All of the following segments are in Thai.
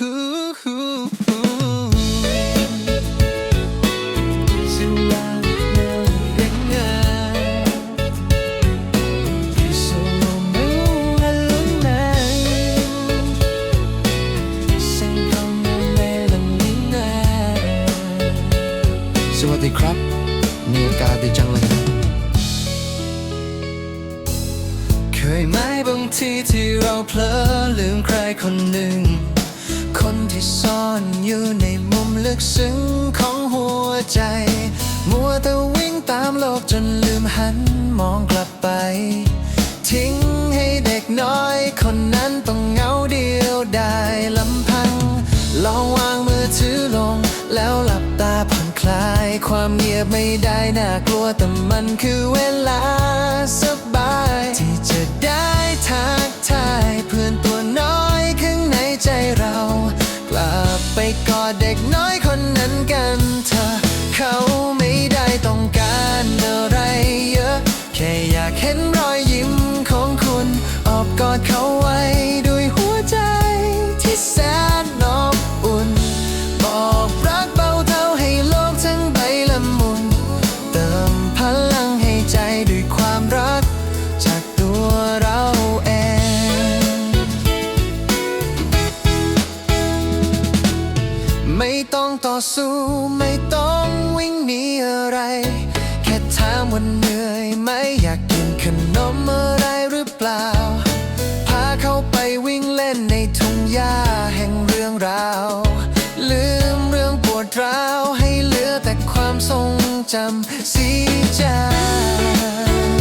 สวัสดีครับนี่อากาศดีจังเลยนะเคยไหมบางทีที่เราเผลอลืมใครคนหนึ่ง คนที่ซ่อนอยู่ในมุมลึกซึ้งของหัวใจ มัวแต่วิ่งตามโลกจนลืมหันมองกลับไป ทิ้งให้เด็กน้อย คนนั้นต้องเหงาเดียวได้ลำพัง ลองวางมือถือลง แล้วหลับตาผ่อนคลาย ความเงียบไม่ได้น่ากลัวแต่มันคือเวลา ต้องการอะไรเยอะ แค่อยากเห็นรอยยิ้มของคุณออบกอดเขาไว้ด้วยหัวใจที่แสนนอบอุ่น บอกรักเบาเท่าให้โลกทั้งใบละมุน เติมพลังให้ใจด้วยความรัก จากตัวเราเอง ไม่ต้องต่อสู้ไม่ต้อง จำสีจาง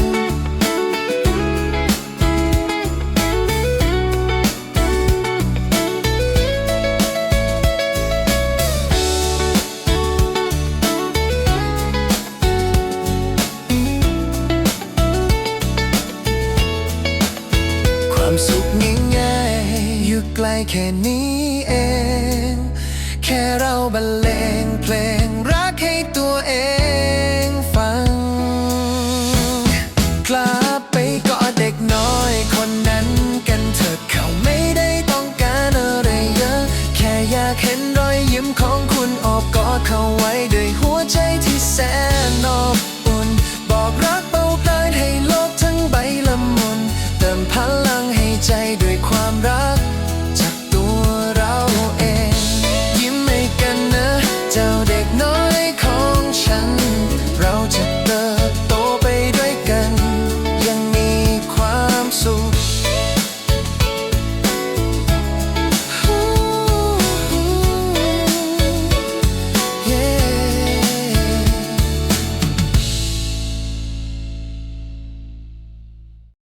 ความสุขง่ายๆอยู่ไกลแค่นี้เอง แค่เราบรรเลงเพลงรัก 怕冷。